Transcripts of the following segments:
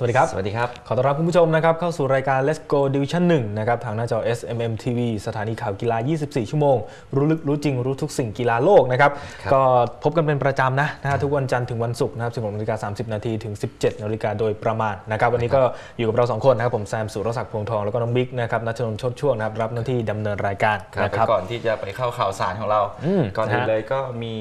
สวัสดีครับ สวัสดีครับ ขอต้อนรับคุณผู้ชมนะครับเข้าสู่รายการ Let's Go Division 1นะครับทางหน้าจอ SMM TV สถานีข่าวกีฬา 24 ชั่วโมง รู้ลึกรู้จริงรู้ทุกสิ่งกีฬาโลกนะครับครับก็พบกันเป็นประจำนะนะฮะทุกวันจันทร์ถึงวันศุกร์นะครับ16นาฬิกา30 นาทีถึง 17นาฬิกาโดยประมาณนะครับวันนี้ก็อยู่กับเราสองคนนะครับผมแซมสุรศักดิ์พวงทองแล้วก็น้องบิ๊กนะครับนัชนนท์โชติช่วงนะครับรับหน้าที่ดำเนินรายการครับนะครับก่อนที่จะไปเข้าข่าวสารของเราอืมก่อนอื่นนะฮะเลยก็มี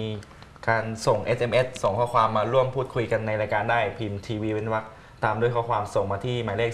การส่ง SMS ส่งข้อความมาร่วมพูดคุยกันในรายการได้พิมพ์ทีวีเว้นวรรค ตามด้วยข้อความส่งมาที่หมายเลข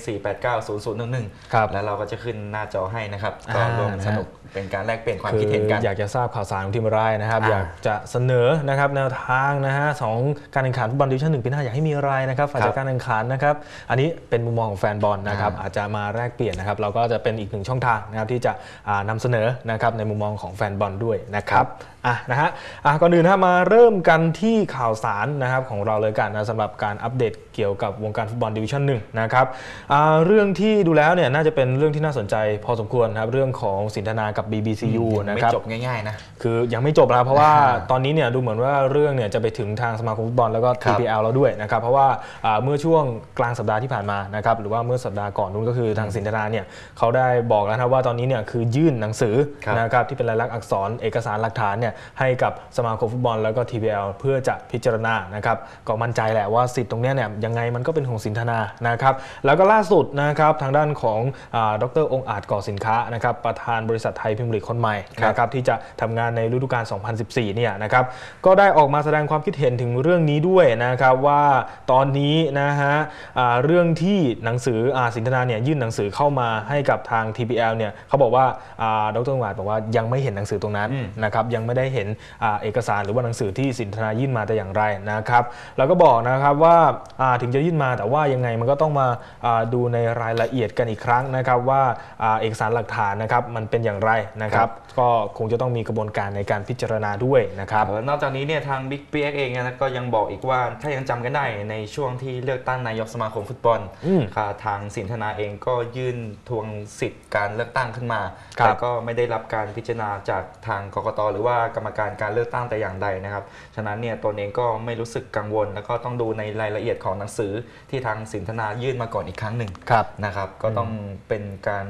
4890011ครับแล้วเราก็จะขึ้นหน้าจอให้นะครับก็อ่าร่วมนะฮะสนุกเป็นการแลกเปลี่ยนความคือคิดเห็นกัน อยากจะทราบข่าวสารของทีมอะไรนะครับอ่าอยากจะเสนอนะครับแนวทางนะฮะสองการแข่งขันฟุตบอลดิวิชั่นหนึ่งปีหน้าอยากให้มีอะไรนะครับฝ่ายครับจัดการแข่งขันนะครับอันนี้เป็นมุมมองของแฟนบอลนะครับอ่าอาจจะมาแลกเปลี่ยนนะครับเราก็จะเป็นอีกหนึ่งช่องทางนะครับที่จะอ่านำเสนอนะครับในมุมมองของแฟนบอลด้วยนะครับอะนะฮะอะก่อนอื่นนะฮะมาเริ่มกันที่ข่าวสารนะครับของเราเลยกันนะสำหรับการอัปเดตเกี่ยวกับวงการฟุตบอลดิวิชั่นหนึ่งนะครับอ่าเรื่องที่ดูแล้วเนี่ยน่าจะเป็นเรื่องที่น่าสนใจพอสมควรนะครับเรื่องของสินธนากับ BBCU ยังนะไม่ครับจบง่ายๆนะคือยังไม่จบนะครับเพราะว่าอ่าตอนนี้เนี่ยดูเหมือนว่าเรื่องเนี่ยจะไปถึงทางสมาคมฟุตบอลแล้วก็ครับ TPL แล้วด้วยนะครับเพราะว่าอ่าเมื่อช่วงกลางสัปดาห์ที่ผ่านมานะครับหรือว่าเมื่อสัปดาห์ก่อนนู้นก็คือทางสินธนาเนี่ยเขาได้บอกแล้วนะครับว่าตอนนี้เนี่ยคือยื่นหนังสือครับนะครับที่เป็นลายลักษณ์อักษรเอกสารหลักฐานเนี่ยให้กับสมาคมฟุตบอลแล้วก็ TPL เพื่อจะพิจารณานะครับก็มั่นใจแหละว่าสิทธิ์ตรงเนี้ยเนี่ยยังไงมันก็เป็นของสินธนานะครับแล้วก็ล่าสุดนะครับทางด้านของอาดรองค์อาจก่อสินค้านะครับประธานบริษัทไทยพิมพ์ลีกคนใหม่ครับนะครับที่จะทำงานในฤดูกาล 2014 เนี่ยนะครับก็ได้ออกมาแสดงความคิดเห็นถึงเรื่องนี้ด้วยนะครับว่าตอนนี้นะฮะอ่าเรื่องที่หนังสืออาสินธนาเนี่ยยื่นหนังสือเข้ามาให้กับทาง TPL เนี่ยเขาบอกว่าอ่าดรองค์อาจบอกว่ายังไม่เห็นหนังสือตรงนั้นอืมนะครับยังไม่ได้เห็นอ่าเอกสารหรือว่าหนังสือที่สินธนายื่นมาแต่อย่างไรนะครับแล้วก็บอกนะครับว่าอ่าถึงจะยื่นมาแต่ว่ายังไงมันก็ต้องมาอ่าดูในรายละเอียดกันอีกครั้งนะครับว่าอ่าเอกสารหลักฐานนะครับมันเป็นอย่างไรนะครับ ก็คงจะต้องมีกระบวนการในการพิจารณาด้วยนะครับเอ่อนอกจากนี้เนี่ยทางบิ๊กเปียกเองนะก็ยังบอกอีกว่าถ้ายังจำกันได้ในช่วงที่เลือกตั้งนายกสมาคมฟุตบอลอืมค่ะทางสินธนาเองก็ยื่นทวงสิทธิ์การเลือกตั้งขึ้นมาครับแต่ก็ไม่ได้รับการพิจารณาจากทางกกตหรือว่ากรรมการการเลือกตั้งแต่อย่างใดนะครับ ฉะนั้นเนี่ยตนเองก็ไม่รู้สึกกังวล แล้วก็ต้องดูในรายละเอียดของหนังสือที่ทางสินธนายื่นมาก่อนอีกครั้งหนึ่งครับนะครับ ก็ต้องเป็นการ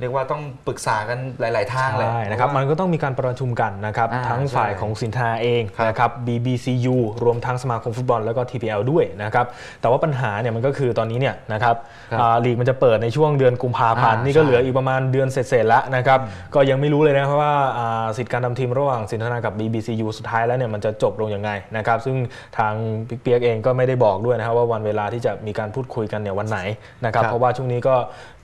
เรียกว่าต้องปรึกษากันหลาย ๆ ทางแหละใช่นะครับเพามันว่าก็ต้องมีการประชุมกันนะครับอ่าทั้งฝ่ายใช่ของสินธาเองครับนะครับ BBCU รวมทั้งสมาคมฟุตบอลแล้วก็ TPL ด้วยนะครับ แต่ว่าปัญหาเนี่ยมันก็คือตอนนี้เนี่ยนะครับครับอ่าลีกมันจะเปิดในช่วงเดือนกุมภาพันธ์อ่านี่ก็ใช่เหลืออีกประมาณเดือนเศษๆแล้วนะครับ ก็ยังไม่รู้เลยนะครับว่าอ่าสิทธิการทำทีมระหว่างสินธนากับ BBCU สุดท้ายแล้วเนี่ยมันจะจบลงยังไงนะครับ ซึ่งทางปิ๊กเปียกเองก็ไม่ได้บอกด้วยนะครับว่าวันเวลาที่จะมีการพูดคุยกันเนี่ยวันไหนนะครับครับเพราะว่าช่วงนี้ก็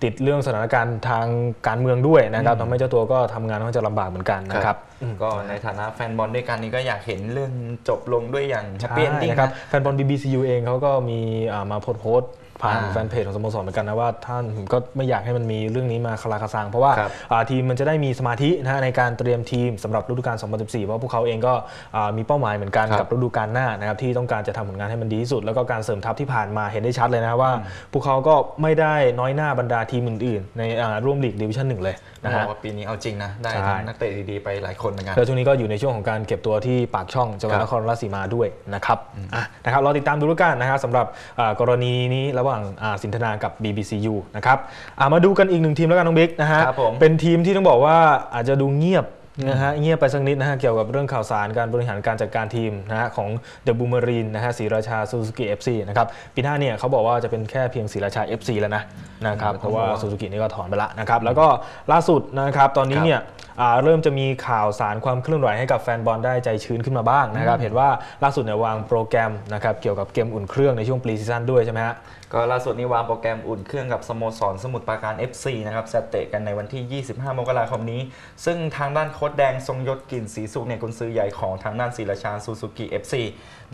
ติดเรื่องสถานการณ์ทางการเมืองด้วยนะครับทำให้เจ้าตัวก็ทำงานค่อนข้างจะลำบากเหมือนกันนะครับ ก็ในฐานะแฟนบอลด้วยกันนี่ก็อยากเห็นเรื่องจบลงด้วยอย่างแฮปปี้เอนดิ้งนะครับแฟนบอล BBCU เองเขาก็มีอ่ามาโพสต์โพสต์ ผ่านอ่าแฟนเพจของสโมสรเหมือนกันนะว่าท่านผมก็ไม่อยากให้มันมีเรื่องนี้มาคลาคาซังเพราะว่าครับอ่าทีมมันจะได้มีสมาธินะฮะในการเตรียมทีมสำหรับฤดูกาล 2014 เพราะพวกเขาเองก็อ่ามีเป้าหมายเหมือนกันครับกับฤดูกาลหน้านะครับที่ต้องการจะทำผลงานให้มันดีที่สุด แล้วก็การเสริมทัพที่ผ่านมาเห็นได้ชัดเลยนะว่า พวกเขาก็ไม่ได้น้อยหน้าบรรดาทีมอื่นๆ ในอ่าร่วมลีกดิวิชั่นหนึ่งเลยต้อนะงบอฮะกว่าปีนี้เอาจริงนะได้ใช่ทั้งนักเตะดีๆไปหลายคนเหมือนกันแล้วช่วงนี้ก็อยู่ในช่วงของการเก็บตัวที่ปากช่องจังหวัดครับนครราชสีมาด้วยนะครับอะนะครับเราติดตามดูด้วยกันนะครับสำหรับอ่ากรณีนี้ระหว่างอ่าสินธนากับ BBCU นะครับอะมาดูกันอีกหนึ่งทีมแล้วกันน้องบิ๊กนะฮะครับผมเป็นทีมที่ต้องบอกว่าอาจจะดูเงียบนะฮะเงียบไปสักนิดนะฮะเกี่ยวกับเรื่องข่าวสารการบริหารการจัดการทีมนะฮะของเดอะบูม r รีนนะฮะศรีราชาซูซูกิ FC นะครับปีหน้าเนี่ยเขาบอกว่าจะเป็นแค่เพียงศรีราชา FC แล้วนะนะครับอืมเพราะว่าต้องบอกว่าซูซูกินี่ก็ถอนไปละนะครับแล้วก็ล่าสุดนะครับตอนนี้ครับเนี่ยอ่า เริ่มจะมีข่าวสารความเคลื่อนไหวให้กับแฟนบอลได้ใจชื้นขึ้นมาบ้างนะครับ เห็นว่าล่าสุดเนี่ยวางโปรแกรมนะครับเกี่ยวกับเกมอุ่นเครื่องในช่วงปรีซีซั่นด้วยใช่ไหมฮะก็ล่าสุดนี้วางโปรแกรมอุ่นเครื่องกับสโมสรสมุทรปราการ FC นะครับจะเตะกันในวันที่ 25 มกราคมนี้ ซึ่งทางด้านโค้ชแดงทรงยศกลิ่นศรีสุขเนี่ยกุนซือใหญ่ของทางด้านศรีราชาซูซูกิ FC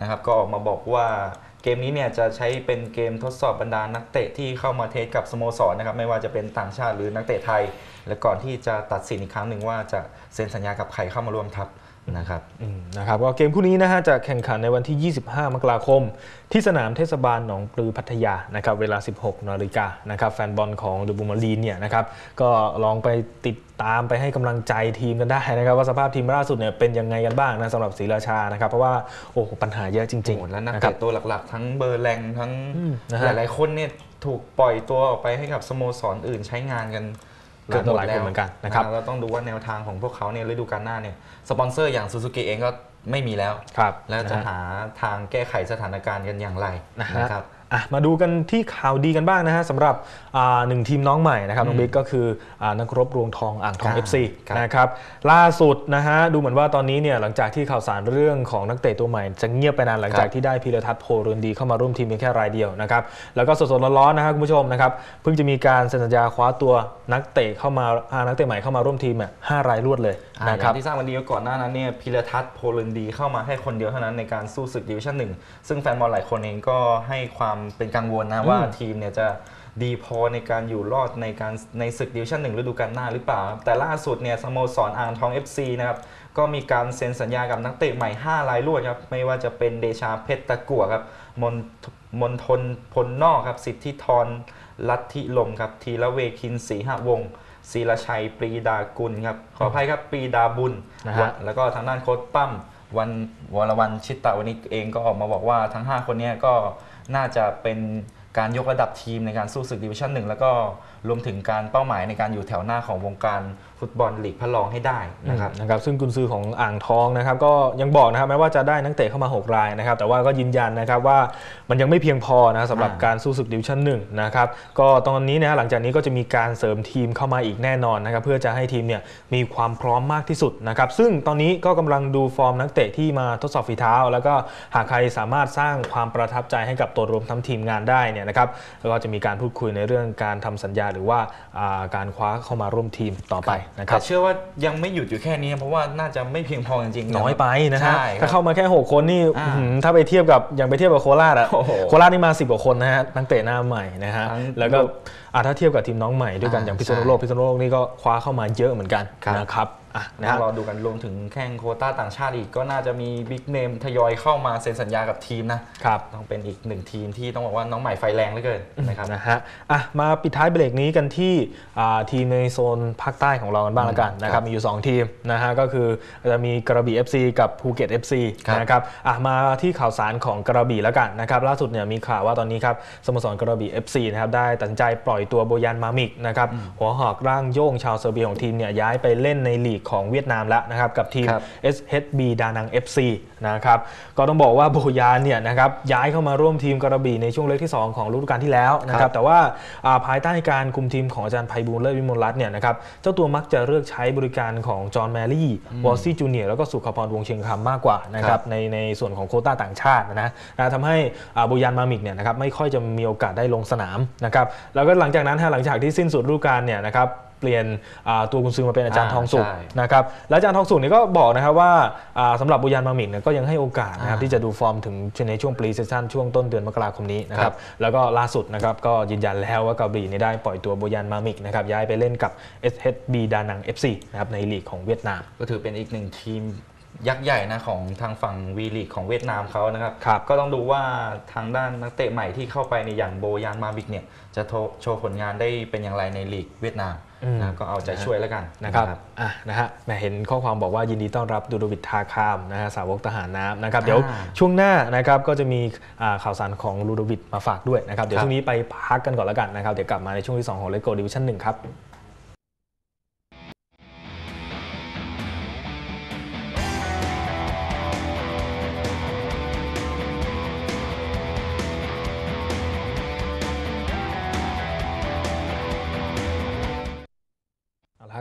นะครับก็ออกมาบอกว่า เกมนี้เนี่ยจะใช้เป็นเกมทดสอบบรรดานักเตะที่เข้ามาเทสกับสโมสรนะครับไม่ว่าจะเป็นต่างชาติหรือนักเตะไทย และก่อนที่จะตัดสินอีกครั้งหนึ่งว่าจะเซ็นสัญญากับใครเข้ามาร่วมทัพ นะครับอืมนะครับก็เกมคู่นี้นะฮะจะแข่งขันในวันที่ 25 มกราคม ที่สนามเทศบาลหนองปลือพัทยานะครับเวลา 16 นาฬิกานะครับแฟนบอลของเดอะบูมารีนเนี่ยนะครับก็ลองไปติดตามไปให้กำลังใจทีมกันได้นะครับ ว่าสภาพทีมล่าสุดเนี่ยเป็นยังไงกันบ้างนะสำหรับศรีราชานะครับเพราะว่าโอ้โหปัญหาเยอะจริงโอ้โหแล้วนักนะครัเตะบตัวหลักๆ ทั้งเบอร์แรงทั้งอืมนะฮะหลายๆคนเนี่ยถูกปล่อยตัวออกไปให้กับสโมสรอื่นใช้งานกัน เกือบหลายคนเหมือนกันนะครับเราต้องดูว่าแนวทางของพวกเขาเนี่ยฤดูกาลหน้าเนี่ยสปอนเซอร์อย่างซูซูกิเองก็ไม่มีแล้วครับแล้วจะนฮหาทางแก้ไขสถานการณ์กันอย่างไรนะฮะนะครับอะ มาดูกันที่ข่าวดีกันบ้างนะฮะสำหรับอ่าหนึ่งทีมน้องใหม่นะครับน้องบิ๊กก็คืออานักรบรวงทองอ่างทองครับ FC ครับนะครับล่าสุดนะฮะดูเหมือนว่าตอนนี้เนี่ยหลังจากที่ข่าวสารเรื่องของนักเตะตัวใหม่ จะเงียบไปนานหลังจากที่ได้พีรทัศน์โพรุนดีเข้ามาร่วมทีมเพียงแค่รายเดียวนะครับแล้วก็สดๆร้อนๆนะครับคุณผู้ชมนะครับเพิ่งจะมีการเซ็นสัญญาคว้าตัวนักเตะเข้ามาอ่านักเตะใหม่เข้ามาร่วมทีมอะห้ารายรวดเลยอ่านะอครัย่าบงที่ทราบวันนี้ก่อนหน้านั้นเนี่ยพิรทัศน์โพลันดีเข้ามาแค่คนเดียวเท่านั้นในการสู้ศึกดิวิชั่นหนึ่งซึ่งแฟนบอลหลายคนเองก็ให้ความเป็นกังวลนะว่าทีมเนี่ยจะดีพอในการอยู่รอดในการในศึกดิวิชั่นหนึ่งฤดูกาลหน้าหรือเปล่า แต่ล่าสุดเนี่ยสโมสรอ่างทอง FC นะครับก็มีการเซ็นสัญญากับนักเตะใหม่ 5 รายรวดครับไม่ว่าจะเป็นเดชาเพชรตะกั่วครับมนมนทนพลนอกครับสิทธิธรลัทธิลมครับทีละเวคินศรีหวงศ์ศิลชัยปรีดากุลครับขออภัยครับปรีดาบุญนะฮะแล้วก็ทางด้านโค้ชปั้มวันวรวันชิตตะวันนี้เองก็ออกมาบอกว่าทั้ง 5 คนเนี้ก็ น่าจะเป็นการยกระดับทีมในการสู้ศึกดิวิชั่นหนึ่งแล้วก็ รวมถึงการเป้าหมายในการอยู่แถวหน้าของวงการฟุตบอลลีกพระรองให้ได้นะครับนะครับซึ่งกุนซือของอ่างทองนะครับก็ยังบอกนะครับแม้ว่าจะได้นักเตะเข้ามา 6 รายนะครับแต่ว่าก็ยืนยันนะครับว่ามันยังไม่เพียงพอนะสำหรับอ่าการสู้ศึกดิวิชั่นหนึ่งนะครับก็ตอนนี้นะหลังจากนี้ก็จะมีการเสริมทีมเข้ามาอีกแน่นอนนะครับเพื่อจะให้ทีมเนี่ยมีความพร้อมมากที่สุดนะครับซึ่งตอนนี้ก็กำลังดูฟอร์มนักเตะที่มาทดสอบฝีเท้า แล้วก็หากใครสามารถสร้างความประทับใจให้กับตัวรวมทั้งทีมงานได้เนี่ยนะครับแล้วก็จะมีการพูดคุยในเรื่องการทำสัญญาหรือว่าอ่าการคว้าเข้ามาร่วมทีมต่อไปนะครับแต่เชื่อว่ายังไม่หยุดอยู่แค่นี้ เพราะว่าน่าจะไม่เพียงพอจริงๆน้อยไปนะฮะใช่ครัถ้าบเข้ามาแค่ 6 คนนี่อ่าอื้อหือถ้าไปเทียบกับอย่างไปเทียบกับโคราชอะโอ้โหโคราชนี่มา 10กว่าคนนะฮะนักเตะหน้าใหม่นะฮะทั้งแล้วก็อะถ้าเทียบกับทีมน้องใหม่ด้วยกันอ่าอย่างพิษณุโลกพิษณุโลกนี่ก็คว้าเข้ามาเยอะเหมือนกันครับนะครับอะนะต้อฮะงรอดูกันรวมถึงแข่งโควต้าต่างชาติอีกก็น่าจะมีบิ๊กเนมทยอยเข้ามาเซ็นสัญญากับทีมนะครับต้องเป็นอีกหนึ่งทีมที่ต้องบอกว่าน้องใหม่ไฟแรงเหลือเกินนะครับนะฮะอะมาปิดท้ายเบรกนี้กันที่อ่าทีมในโซนภาคใต้ของเรากันบ้างละกันนะคครัรับบมีอยู่ 2 ทีมนะฮะก็คือจะมีกระบี่ FC กับภูเก็ต FC ครับนะครับอะมาที่ข่าวสารของกระบี่แล้วกันนะครับล่าสุดเนี่ยมีข่าวว่าตอนนี้ครับสโมสรกระบี่ FC นะครับได้ตัดสินใจปล่อยตัวโบยันมามิกนะครับหัวหอกร่างโย่งชาวเซอร์เบียของทีมเนี่ยย้ายไปเล่นในลีกของเวียดนามแล้วนะครับกับทีมครับ SHB ดานัง FC นะครับก็ต้องบอกว่าโบยานเนี่ยนะครับย้ายเข้ามาร่วมทีมกระบี่ในช่วงเล็กที่ 2 ของฤดูกาลที่แล้วนะคครัรับบแต่ว่าอ่าภายใต้การคุมทีมของอาจารย์ไพบูลย์เลิศวิมลรัตน์เนี่ยนะครับเจ้าตัวมักจะเลือกใช้บริการของจอห์นแมรี่วอลซี่จูเนียร์แล้วก็สุขพรวงศ์เชียงคำมากกว่านะคครัรับบในในส่วนของโควต้าต่างชาตินะนะนะทำให้อ่าโบยานมามิกเนี่ยนะครับไม่ค่อยจะมีโอกาสได้ลงสนามนะครับแล้วก็หลังจากนั้นฮะหลังจากที่สิ้นสุดฤดูกาลเนี่ยนะครับเปลี่ยนอ่าตัวกุนซือมาเป็นอาจารย์อ่าทองสุขใช่นะครับและอาจารย์ทองสุขเนี่ยก็บอกนะครับว่าอ่าสำหรับบุญยันมาหมิงเนี่ยก็ยังให้โอกาสนะครับอ่าที่จะดูฟอร์มถึงในช่วงปรีเซสชันช่วงต้นเดือนมกราคมนี้นะครับแล้วก็ล่าสุดนะครับก็ยืนยันแล้วว่ากาบรีเนี่ยได้ปล่อยตัวบุญยันมาหมิกนะครับย้ายไปเล่นกับ SHB ดานัง FC นะครับในลีกของเวียดนาม ก็ถือเป็นอีกหนึ่งทีม ยักษ์ใหญ่นะของทางฝั่งวีลีกของเวียดนามเขานะครับครับก็ต้องดูว่าทางด้านนักเตะใหม่ที่เข้าไปในอย่างโบยานมาบิกเนี่ยจะโทโชว์ผลงานได้เป็นอย่างไรในลีกเวียดนามอืมนะก็เอาใจช่วยแล้วกันนะครับอะนะฮะแหมเห็นข้อความบอกว่ายินดีต้อนรับดูโดวิดทาคามนะฮะสาวกทหารน้ำนะครับเดี๋ยวอ่าช่วงหน้านะครับก็จะมีอ่าข่าวสารของลูโดวิดมาฝากด้วยนะครับเดี๋ยวครับช่วงนี้ไปพักกันก่อนแล้วกันนะครับเดี๋ยวกลับมาในช่วงที่สองของเลโก้ดิวิชั่นหนึ่งครับ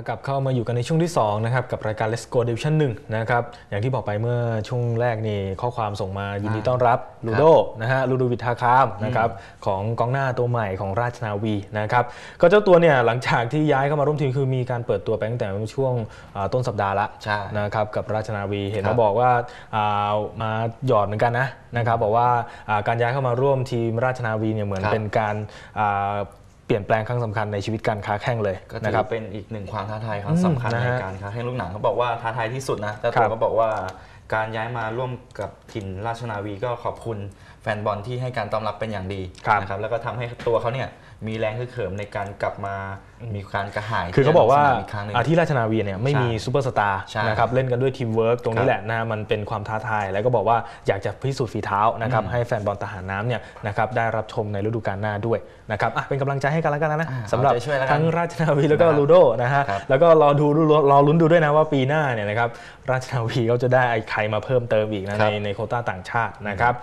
กลับเข้ามาอยู่กันในช่วงที่2นะครับกับรายการ Let's Go Division 1นะครับอย่างที่บอกไปเมื่อช่วงแรกนี่ข้อความส่งมายินดีต้อนรับลูโดนะฮะลูโดวิทาคามนะครับของกองหน้าตัวใหม่ของราชนาวีนะครับก็เจ้าตัวเนี่ยหลังจากที่ย้ายเข้ามาร่วมทีมคือมีการเปิดตัวไปตั้งแต่ช่วงอ่าต้นสัปดาห์ละใช่นะครับกับราชนาวีเห็นครัมาบบอกว่าอ่ามาหยอดเหมือนกันนะนะครับบอกว่าอ่าการย้ายเข้ามาร่วมทีมราชนาวีเนี่ยเหมือนครับเป็นการอ่า เปลี่ยนแปลงครั้งสำคัญในชีวิตการค้าแข่งเลยก็ถืนะครับอเป็นอีกหนึ่งความท้าทายครั้งสำคัญอืมนะในฮะการค้าแข่งลูกหนังเขาบอกว่าท้าทายที่สุดนะแต่ครัตัวบก็บอกว่าการย้ายมาร่วมกับถิ่นราชนาวีก็ขอบคุณแฟนบอลที่ให้การต้อนรับเป็นอย่างดีครับนะครับแล้วก็ทำให้ตัวเขาเนี่ยมีแรงฮึกเหิมในการกลับมา มีการกระหาย คือเขาบอกว่าที่จะลงสนมอีกครั้งหนึ่งอ่าที่ราชนาวีเนี่ยไม่มีใช่ซูเปอร์สตาร์ใช่นะครับเล่นกันด้วยทีมเวิร์กตรงครันี้บแหละนะมันเป็นความท้าทาย แล้วก็บอกว่าอยากจะพิสูจน์ฝีเท้านะครับอืมให้แฟนบอลทหารน้ำเนี่ยนะครับได้รับชมในฤดูกาลหน้าด้วยนะครับอะเป็นกำลังใจให้กันแล้วกันนะอ่าสำหรับเอาใจช่วยแล้วกันทั้งราชนาวีแล้วก็นะครับลูโดนะฮะครับแล้วก็รอดูรอรอลุ้นดูด้วยนะว่าปีหน้าเนี่ยนะครับราชนาวีเขาจะได้ไอ้ใครมาเพิ่มเติมอีกนะครัในบในโควต้าต่างชาตินะครับ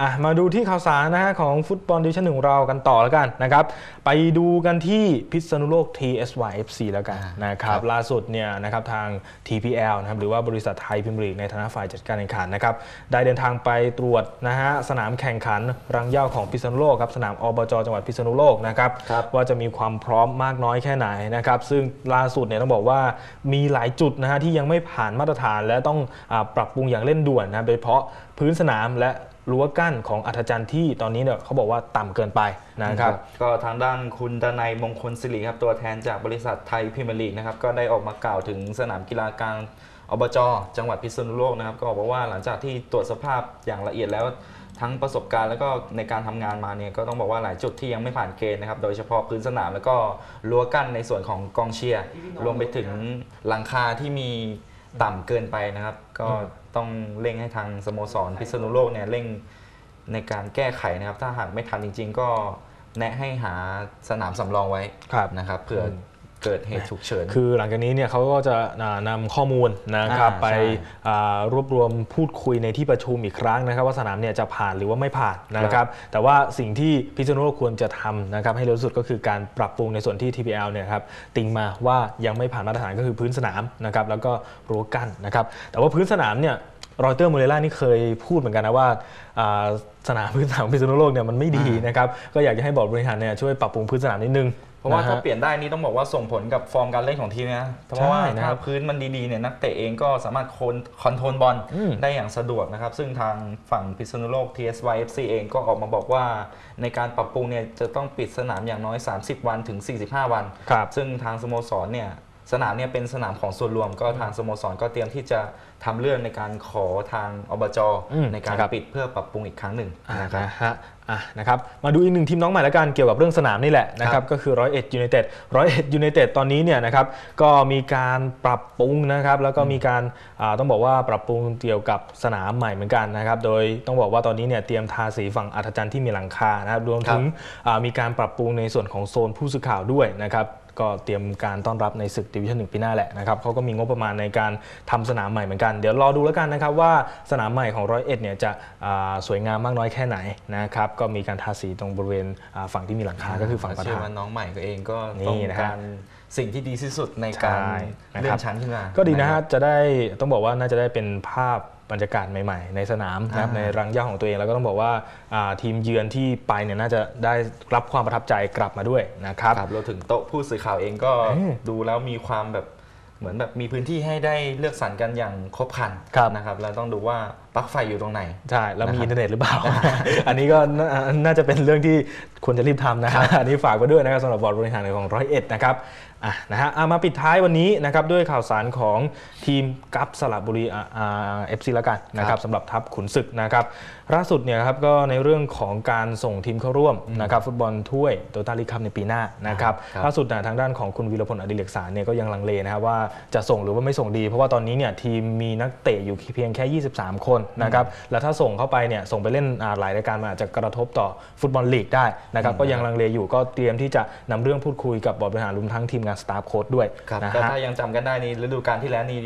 อะมาดูที่ข่าวสารนะฮะของฟุตบอลดิวิชั่นหนึ่งของเรากันต่อแล้วกันนะครับ ไปดูกันที่พิษณุโลก TSYFC แล้วกันอ่านนะคครัรับบล่าสุดเนี่ยนะครับทาง TPL นะครับหรือว่าบริษัทไทยพิมพ์ลีกในฐานะฝ่ายจัดการแข่งขันนะครับได้เดินทางไปตรวจนะฮะสนามแข่งขันรังเหย้าของพิษณุโลกครับสนามอบจจังหวัดพิษณุโลกนะครับครับว่าจะมีความพร้อมมากน้อยแค่ไหนนะครับซึ่งล่าสุดเนี่ยต้องบอกว่ามีหลายจุดนะฮะที่ยังไม่ผ่านมาตรฐานและต้องอาปรับปรุงอย่างเร่งด่วนนะโดยเฉพาะพื้นสนามและ รั้วกั้นของอัธจันทร์ที่ตอนนี้เนี่ยเขาบอกว่าต่ำเกินไปนะครับ ก็ทางด้านคุณดนัยมงคลสิริครับตัวแทนจากบริษัทไทยพรีเมียร์ลีกนะครับก็ได้ออกมากล่าวถึงสนามกีฬากลางอบจจังหวัดพิษณุโลกนะครับ ก็บอกว่าหลังจากที่ตรวจสภาพอย่างละเอียดแล้วทั้งประสบการณ์แล้วก็ในการทำงานมาเนี่ยก็ต้องบอกว่าหลายจุดที่ยังไม่ผ่านเกณฑ์นะครับ โดยเฉพาะพื้นสนามแล้วก็รั้วกั้นในส่วนของกองเชียร์รวมไปถึงหลังคาที่มีต่ำเกินไปนะครับ ก็ ต้องเร่งให้ทางสโมสรพิษณุโลกเนี่ยเร่งในการแก้ไขนะครับ ถ้าหากไม่ทันจริง ๆ ก็แนะให้หาสนามสำรองไว้ครับนะครับเผื่อ เกิดเหตุฉุกเฉิน คือหลังจากนี้เนี่ยเขาก็จะอ่านำข้อมูลนะครับอ่าไปใช่อ่ารวบรวมพูดคุยในที่ประชุมอีกครั้งนะครับว่าสนามเนี่ยจะผ่านหรือว่าไม่ผ่านนะครับแต่ว่าสิ่งที่พิษณุโลกควรจะทำนะครับให้เร็วที่สุดก็คือการปรับปรุงในส่วนที่ TPL เนี่ยครับติงมาว่ายังไม่ผ่านมาตรฐานก็คือพื้นสนามนะครับแล้วก็รั้วกั้นนะครับแต่ว่าพื้นสนามเนี่ย รอยเตอร์โมเรล่านี่เคยพูดเหมือนกันนะว่าอ่าสนามพื้นสนามพิษณุโลกเนี่ยมันไม่ดีนะครับก็อยากจะให้บอร์ดบริหารเนี่ยช่วยปรับปรุงพื้นสนามนิดนึงเพราะว่าฮถ้าเปลี่ยนได้นี่ต้องบอกว่าส่งผลกับฟอร์มการเล่นของทีมนะเพราะว่าใช่นะครัถ้าบพื้นมันดีๆเนี่ยนักเตะเองก็สามารถคอนโทรลบอลอืมได้อย่างสะดวกนะครับ ซึ่งทางฝั่งพิษณุโลก TSY FC เองก็ออกมาบอกว่าในการปรับปรุงเนี่ยจะต้องปิดสนามอย่างน้อย 30 วันถึง 45 วันครับซึ่งทางสโมสรเนี่ย สนามเนี่ยเป็นสนามของส่วนรวมก็ทางสโมสรก็เตรียมที่จะทำเรื่องในการขอทางอบจอืมในการนะครับปิดเพื่อปรับปรุงอีกครั้งหนึ่งอ่านะครับนะฮะอะนะครับมาดูอีกหนึ่งทีมน้องใหม่ละกันเกี่ยวกับเรื่องสนามนี่แหละนะคครัรับบก็คือร้อยเอ็ดยูไนเต็ดร้อยเอ็ดยูไนเต็ดตอนนี้เนี่ยนะครับก็มีการปรับปรุงนะครับแล้วก็มีการอ่าต้องบอกว่าปรับปรุงเกี่ยวกับสนามใหม่เหมือนกันนะครับโดยต้องบอกว่าตอนนี้เนี่ยเตรียมทาสีฝั่งอัธจันทร์ที่มีหลังคานะครับรวมถึงอ่ามีการปรับปรุงในส่วนของโซนผู้สื่อข่าวด้วยนะครับ ก็เตรียมการต้อนรับในศึกดิวิชั่นหนึ่งปีหน้าแหละนะครับเขาก็มีงบประมาณในการทำสนามใหม่เหมือนกัน เดี๋ยวรอดูแล้วกันนะครับว่าสนามใหม่ของร้อยเอ็ดเนี่ยจะอ่าสวยงามมากน้อยแค่ไหนนะครับก็มีการทาสีตรงบริเวณอ่าฝั่งที่มีหลังคาก็คือฝั่งประเชื่อธานว่าน้องใหม่ก็เองก็นี่ต้องนะฮะการสิ่งที่ดีที่สุดในการใช่นะครับเลื่อนชั้นขึ้นมาก็ดีนะฮะจะได้ต้องบอกว่าน่าจะได้เป็นภาพ บรรยากาศใหม่ๆ ในสนามนะครับอ่าในรังเหย่าของตัวเองแล้วก็ต้องบอกว่าอ่าทีมเยือนที่ไปเนี่ยน่าจะได้รับความประทับใจกลับมาด้วยนะครับครับเราถึงโต๊ะผู้สื่อข่าวเองก็เอ้ยดูแล้วมีความแบบเหมือนแบบมีพื้นที่ให้ได้เลือกสรรกันอย่างครบครันครับนะครับแล้วต้องดูว่าปลั๊กไฟอยู่ตรงไหนใช่แล้วมีนะครับอินเทอร์เน็ตหรือเปล่า อันนี้ก็น่าน่าจะเป็นเรื่องที่ควรจะรีบทำนะฮะอันนี้ฝากไว้ด้วยนะครับสำหรับบอร์ดบริหารของร้อยเอ็ดนะครับ อะนะฮะเอามาปิดท้ายวันนี้นะครับด้วยข่าวสารของทีมกัปสระบุรีเอฟซีละกันนะครับสำหรับทัพขุนศึกนะครับล่าสุดเนี่ยครับก็ในเรื่องของการส่งทีมเข้าร่วมนะครับฟุตบอลถ้วยโตต้าลีกคัพในปีหน้านะครับครับล่าสุดนะทางด้านของคุณวีรพลอดิเรกสารเนี่ยก็ยังลังเลนะครับว่าจะส่งหรือว่าไม่ส่งดี เพราะว่าตอนนี้เนี่ยทีมมีนักเตะอยู่เพียงแค่ 23 คนนะครับแล้วถ้าส่งเข้าไปเนี่ยส่งไปเล่นอ่าหลายรายการมันอาจจะกระทบต่อฟุตบอลลีกได้นะครับอืมก็ยังลังเลอยู่ก็เตรียมที่จะนำเรื่องพูดคุยกับบอร์ดบริหารรวมทั้งทีมงานสตาฟโค้ดด้วยครับนะก็ฮะถ้ายังจำกันได้ในฤดูกาลที่แล้วนี่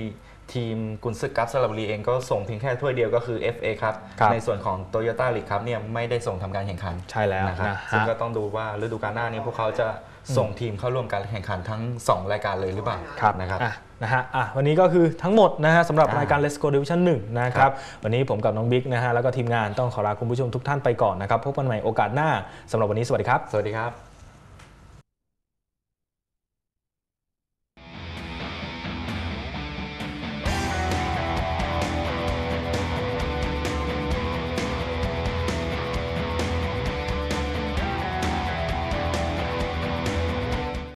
ทีมกุนซึกกัฟสระบุรีเองก็ส่งเพียงแค่ถ้วยเดียวก็คือ FA ครับครับในส่วนของโตโยต้าลีกครับเนี่ยไม่ได้ส่งทำการแข่งขันใช่แล้วนะครับนะซึ่งฮะก็ต้องดูว่าฤดูกาลหน้านี้พวกเขาจะส่งทีมเข้าร่วมการแข่งขันทั้ง 2 รายการเลยหรือเปล่าครับนะครับอะนะฮะอะวันนี้ก็คือทั้งหมดนะฮะสำหรับอ่ารรายการ Let's Go Division 1นะคครัรับบวันนี้ผมกับน้องบิ๊กนะฮะแล้วก็ทีมงานต้องขอลาคุณผู้ชมทุกท่านไปก่อนนะครับพบกันใหม่โอกาสหน้าสำหรับวันนี้สวัสดีครับ สวัสดีครับ